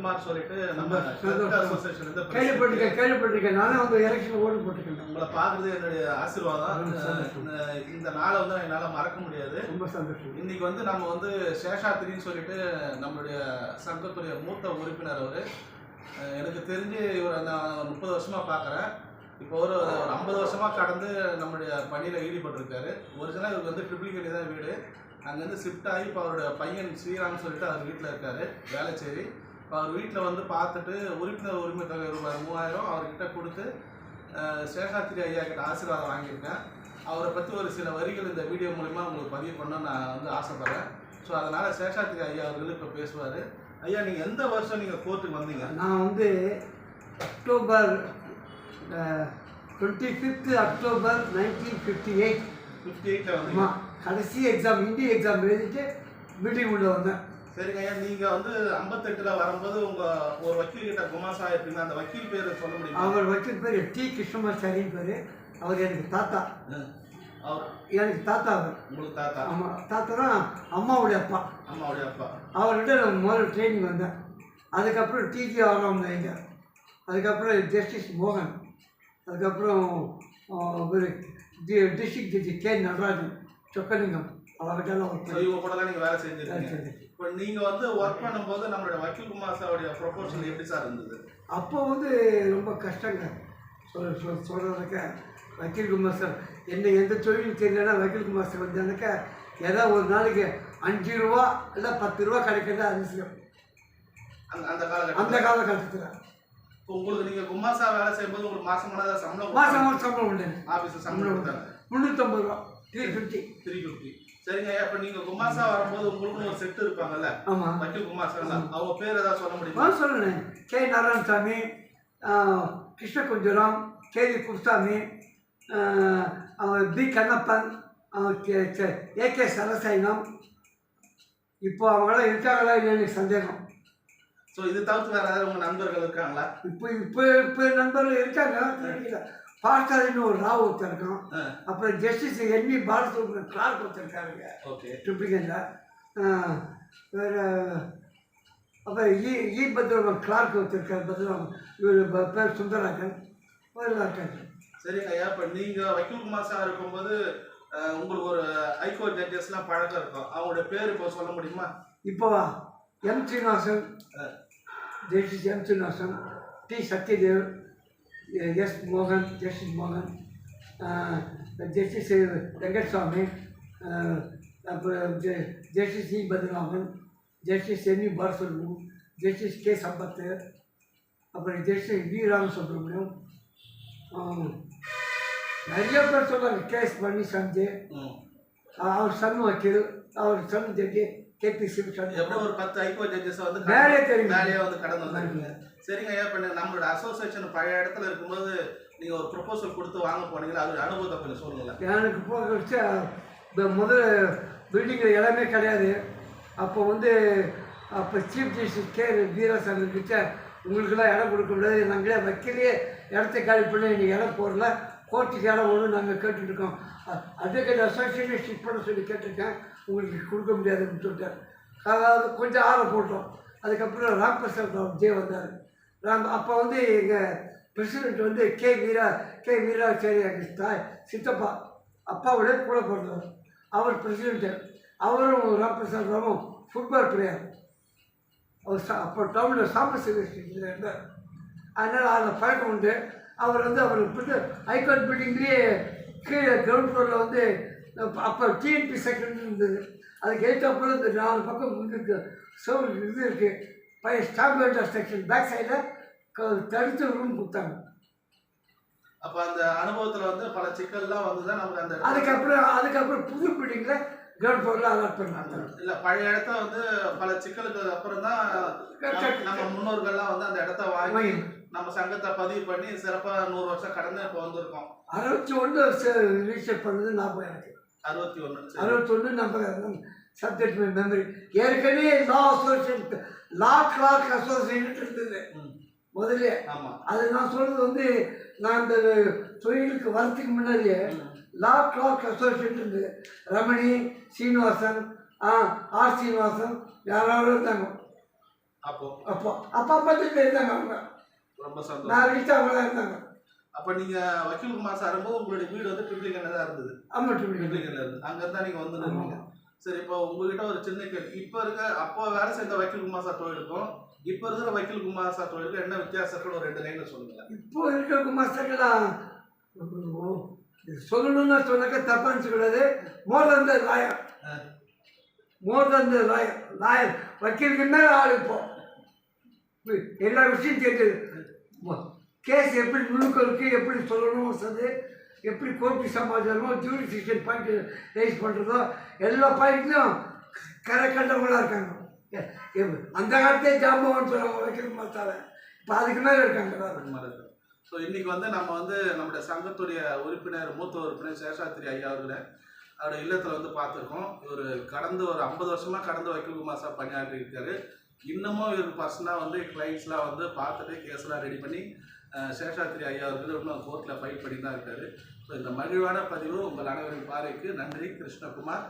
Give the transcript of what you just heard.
வக்கீல்குமார் சொல்லிட்டு நம்ம. அசோசியேஷன் கேள்விப்பட்டிருக்கேன் கேள்விப்பட்டிருக்கேன். நானே வந்து எலெக்ஷன் ஓட்டு போட்டுருக்கேன். உங்களை பார்க்கறது என்னுடைய ஆசீர்வாதம். இந்த நாளை வந்து என்னால் மறக்க முடியாது. ரொம்ப சந்தோஷம். இன்னைக்கு வந்து நம்ம வந்து சேஷாத்திரின்னு சொல்லிட்டு நம்மளுடைய சங்கத்துடைய மூத்த உறுப்பினர் அவர். எனக்கு தெரிஞ்சு இவர் நான் முப்பது வருஷமா பார்க்குறேன். இப்போ ஒரு ஒரு ஐம்பது வருஷமா கடந்து நம்மளுடைய பணியில் ஈடுபட்டிருக்காரு. ஒரிஜினலாக இவருக்கு வந்து ட்ரிபிளிகேடி தான் வீடு. அங்கேருந்து ஷிஃப்ட் ஆகி இப்போ அவருடைய பையன் ஸ்ரீராம் சொல்லிட்டு அவர் வீட்டில் இருக்காரு வேலைச்சேரி இப்போ அவர் வீட்டில் வந்து பார்த்துட்டு உறுப்பினர் உரிமை தொகை ரூபாய் மூவாயிரம் அவர்கிட்ட கொடுத்து சேஷாத்திரி ஐயா கிட்ட ஆசீர்வாதம் வாங்கியிருக்கேன். அவரை பற்றி ஒரு சில வரிகள் இந்த வீடியோ மூலிமா உங்களுக்கு பதிவு பண்ண நான் வந்து ஆசைப்படுறேன். ஸோ அதனால் சேஷாத்திரி ஐயா அவர்கள் இப்போ பேசுவார். ஐயா நீங்கள் எந்த வருஷம் நீங்கள் கோர்ட்டுக்கு வந்தீங்க? நான் வந்து October twenty fifth October nineteen fifty eight fifty எயிட்டில் ஆமாம் கடைசி எக்ஸாம் ஹிந்தி எக்ஸாம் எழுதிட்டு மீட்டிங் உள்ள வந்தேன். சரிங்க ஐயா நீங்கள் வந்து ஐம்பத்தெட்டில் வரும்போது உங்கள் ஒரு வக்கீல் கிட்ட குமாசா இருப்பீங்க அந்த வக்கீல் பேர் சொல்ல முடியுமா? அவர் வக்கீல் பேர் டி கிருஷ்ணமாச்சாரின்னு பேர். அவர் எனக்கு தாத்தா. அவர் எனக்கு தாத்தா அவர். உங்களுக்கு தாத்தா? ஆமாம் தாத்தா தான் அம்மாவுடைய அப்பா. அம்மாவுடைய அப்பா. அவர்கிட்ட நான் முதல்ல ட்ரைனிங் வந்தேன். அதுக்கப்புறம் டிஜி ஆறாம் இங்க அதுக்கப்புறம் ஜஸ்டிஸ் மோகன். அதுக்கப்புறம் ஒரு district judge K Natarajan. Chokkalingam. இவங்க கூடலாம் நீங்கள் வேலை சரி. இப்போ நீங்கள் வந்து ஒர்க் பண்ணும்போது நம்மளுடைய வக்கீல் குமாசாவுடைய ப்ரொபோசல் எப்படி சார் இருந்தது? அப்போ வந்து ரொம்ப கஷ்டங்க. சொல் சொல் சொல்கிறதுக்க வக்கீல் குமார் சார் என்ன எந்த தொழில் தெரியலன்னா வக்கீல் குமார் சார் வந்தானாக்கா ஏதோ ஒரு நாளைக்கு அஞ்சு ரூபா இல்லை பத்து ரூபா கிடைக்கிறது அதிசயம் அந்த அந்த அந்த காலகட்டத்தில். இப்போ உங்களுக்கு நீங்கள் குமாசா வேலை செய்யும்போது உங்களுக்கு மாசமான சம்பளம் மாதம் மாதம் சம்பளம் உண்டு. ஆஃபீஸில் சம்பளம் கொடுத்தாங்க முந்நூற்றம்பது ரூபா த்ரீ ஃபிஃப்டி த்ரீ ஃபிஃப்டி சரிங்க இப்போ நீங்கள் குமாசா வரும்போது உங்களுக்குன்னு ஒரு செட் இருப்பாங்கல்ல? ஆமாம் வக்கீல் குமாசா அவங்க பேர் ஏதாவது சொல்ல முடியுமா? சொல்லுறேன் கே. நாராயணசாமி கிருஷ்ண குஞ்சுரம் கேவி குருசாமி அவர் பி. கண்ணப்பன் ஏகே சரசைனம். இப்போ அவங்களாம் இருக்காங்களா இல்லைன்னு எனக்கு சந்தேகம். ஸோ இது தவிர்த்து வேற ஏதாவது உங்க நண்பர்கள் இருக்காங்களா? இப்போ இப்போ இப்போ நண்பர்கள் இருக்காங்க. தெரியல பாஸ்டாரின்னு ஒரு ராவ் ஒருத்தர் இருக்கான் ஆ. அப்புறம் ஜஸ்டிஸ் என்வி பாலசுப்ரமணியம் கிளார்க் ஒருத்தர் இருக்காருங்க ஓகே. ட்ரிப்ளிகேனில் வேறு அப்புறம் இ இ பத்ரவன் கிளார்க் வச்சிருக்கார் பத்ரவன் இவர் பேர் சுந்தராஜன் சரிங்க ஐயா இப்போ நீங்க வக்கீல் குமாசா இருக்கும்போது உங்களுக்கு ஒரு ஹைகோர்ட் ஜட்ஜஸ்லாம் பழக்கம் இருக்கும். அவங்களுடைய பேர் இப்போ சொல்ல முடியுமா? இப்போ M Srinivasan justice M Srinivasan D Satyadev S மோகன் ஜஸ்டிஸ் மோகன் ஜஸ்டிஸ் வெங்கட்சாமி அப்புறம் ஜஸ்டிஸ் இ பத்ரராமன் justice N V Balasubramaniam justice K Sampath அப்புறம் ஜஸ்டிஸ் வி ராமசுப்ரமணியம் நிறைய பேர் சொல்லுவாங்க கேஎஸ் பழனிசாமி ம். அவர் சன் வக்கீல் அவர் son judge K P Sivasan எப்படி ஒரு பத்து ஹைகோர்ட் ஜட்ஜஸ் வந்து வேலையே தெரியும். வேலையே வந்து கடந்து வந்திருக்கீங்க சரிங்க ஐயா இப்போ நம்மளோட அசோசியேஷன் பழைய இடத்துல இருக்கும்போது நீங்க ஒரு ப்ரொபோசல் கொடுத்து வாங்க போனீங்களா? அதோட அனுபவத்தை கொஞ்சம் சொல்லுங்களேன். எனக்கு போக வச்சு இந்த முதல் பில்டிங்கில் இடமே கிடையாது. அப்போ வந்து அப்போ சீஃப் ஜஸ்டிஸ் கே வீரசாமி கிட்ட உங்களுக்கெல்லாம் இடம் கொடுக்க முடியாது. நாங்களே வக்கீலே இடத்த காலி பண்ணி நீங்கள் இடம் போடல கோர்ட்டுக்கு இடம் ஒன்று நாங்கள் கேட்டுட்ருக்கோம் அட்வொகேட் அசோசியேஷன் ஷிஃப்ட் பண்ண சொல்லி கேட்டிருக்கேன். உங்களுக்கு கொடுக்க முடியாதுன்னு சொல்லிட்டார். அதாவது கொஞ்சம் ஆளை போட்டோம். அதுக்கப்புறம் ராம் பிரசாத் ராவ் ஜே வந்தார். ராம் அப்போ வந்து எங்கள் பிரசிடென்ட் வந்து கே வீரா கே வீராச்சாரி எங்கள் தாய் சித்தப்பா அப்பாவோட கூட பிறந்தவர். அவர் பிரசிடென்ட்டு அவரும் ராம் பிரசாத் ராவும் ஃபுட்பால் பிளேயர் அவர் சா அப்போ டவுனில் சாம்பல் சிவஸ்டியில் இருந்தார். அதனால் அதில் பழக்கம் உண்டு. அவர் வந்து அவர் வந்து ஹைகோர்ட் பில்டிங்லேயே கீழே கிரவுண்ட் ஃப்ளோரில் வந்து அப்போ டிஎன்பி செக்ரட்டரி இருந்தது. அதுக்கு ஏற்றாப்புல இந்த நாலு பக்கம் இருக்கு சோல் இது இருக்குது பழைய ஸ்டாம்ப் வெண்டர் செக்ஷன் பேக் சைடில் தடுத்து ரூம் கொடுத்தாங்க. அப்போ அந்த அனுபவத்துல வந்து பல சிக்கல்லாம் வந்து தான் நமக்கு அந்த அதுக்கப்புறம் அதுக்கப்புறம் புது பில்டிங்கில் கிரவுண்ட் ஃப்ளோரில் அலாட் பண்ணாங்க. இல்ல பழைய இடத்த வந்து பல சிக்கலுக்கு அப்புறம் தான் நம்ம- முன்னோர்கள்லாம் வந்து அந்த இடத்த வாங்கி. நம்ம சங்கத்தை பதிவு பண்ணி சிறப்பா நூறு வருஷம் கடந்து இப்போ வந்திருக்கோம். அறுபத்தி ஒன்று ரிஜிஸ்டர் பண்ணது ஞாபகம் எனக்கு. அறுபத்தி ஒன்று அறுபத்தொன்று நம்பர் சப்ஜெக்ட் மெமரி ஏற்கனவே law association law clerk association இருந்தது முதல்ல ஆமா அது நான் சொல்றது வந்து நான் இந்த தொழிலுக்கு வரத்துக்கு முன்னாடியே லா கிளாக் அசோசியேஷன் இருந்தது ரமணி சீனிவாசன் ஆ ஆர் சீனிவாசன் யாராவது இருந்தாங்க அப்போ அப்போ அப்பா பார்த்துட்டு இருந்தாங்க அவங்க ரொம்ப சந்தோஷம் நான் வீட்டு அவங்க தான் இருந்தாங்க அப்ப நீங்க வக்கீல் குமார் சார் வரும்போது உங்களுடைய வீடு வந்து ட்ரிப்ளிகன்ல தான் இருந்தது. ஆமாம் ட்ரிபிள் ட்ரிப்ளிகன்ல இருந்து அங்க இருந்தா நீங்க வந்து இருந்தீங்க சரி இப்போ உங்ககிட்ட ஒரு சின்ன கேள்வி. இப்போ இருக்க அப்போ வேலை செய்த வக்கீல் குமார் சார் தொழிலுக்கும் இப்போ இருக்கிற வக்கீல் குமார் சார் தொழிலுக்கும் என்ன வித்தியாசம் இருக்குன்னு ஒரு ரெண்டு லைன்ல சொல்லுங்க இப்போ இருக்கிற குமாஸ்தர்கள்லாம் சொல்லணும்னா சொன்னாக்க தப்பாக நினச்சக்கூடாது. மோர் தந்த லாயர் மோர் தந்த லாயர் லாயர் வக்கீலுக்கு மேலே ஆள் இப்போ? எல்லா விஷயம் தெரியுது கேஸ் எப்படி நுணுக்கருக்கு எப்படி சொல்லணும் வசது எப்படி கோர்ட்டு சமாச்சாரமோ ஜூரிசிக்ஷன் பாயிண்ட் ரைஸ் பண்ணுறதோ எல்லா பாயிண்ட்லையும் கரை கண்டவங்களாக இருக்காங்க. எ- அந்த காலத்தே ஜாம்பவன் சொல்லுவாங்க வைக்கிற மாத்தால இப்போ அதுக்கு மேலே இருக்காங்க ஸோ இன்றைக்கி வந்து நம்ம வந்து நம்முடைய சங்கத்துடைய உறுப்பினர் மூத்த உறுப்பினர் சேஷாத்திரி ஐயா அவர்களை அவருடைய இல்லத்தில் வந்து பார்த்துருக்கோம். இவர் கடந்த ஒரு ஐம்பது வருஷமாக கடந்த வக்கீல் குமார் சார் பணியாற்றி இருக்காரு இன்னமும் இவர் பர்சனாக வந்து கிளைண்ட்ஸ்லாம் வந்து பார்த்துட்டு கேஸ்லாம் ரெடி பண்ணி சேஷாத்ரி சேஷாத்திரி ஐயா அவர்கள் இன்னும் கோர்ட்டில் ஃபைட் பண்ணி தான் இருக்காரு. ஸோ இந்த மகிழ்வான பதிவு உங்கள் அனைவரின் பார்வைக்கு நன்றி. கிருஷ்ணகுமார்.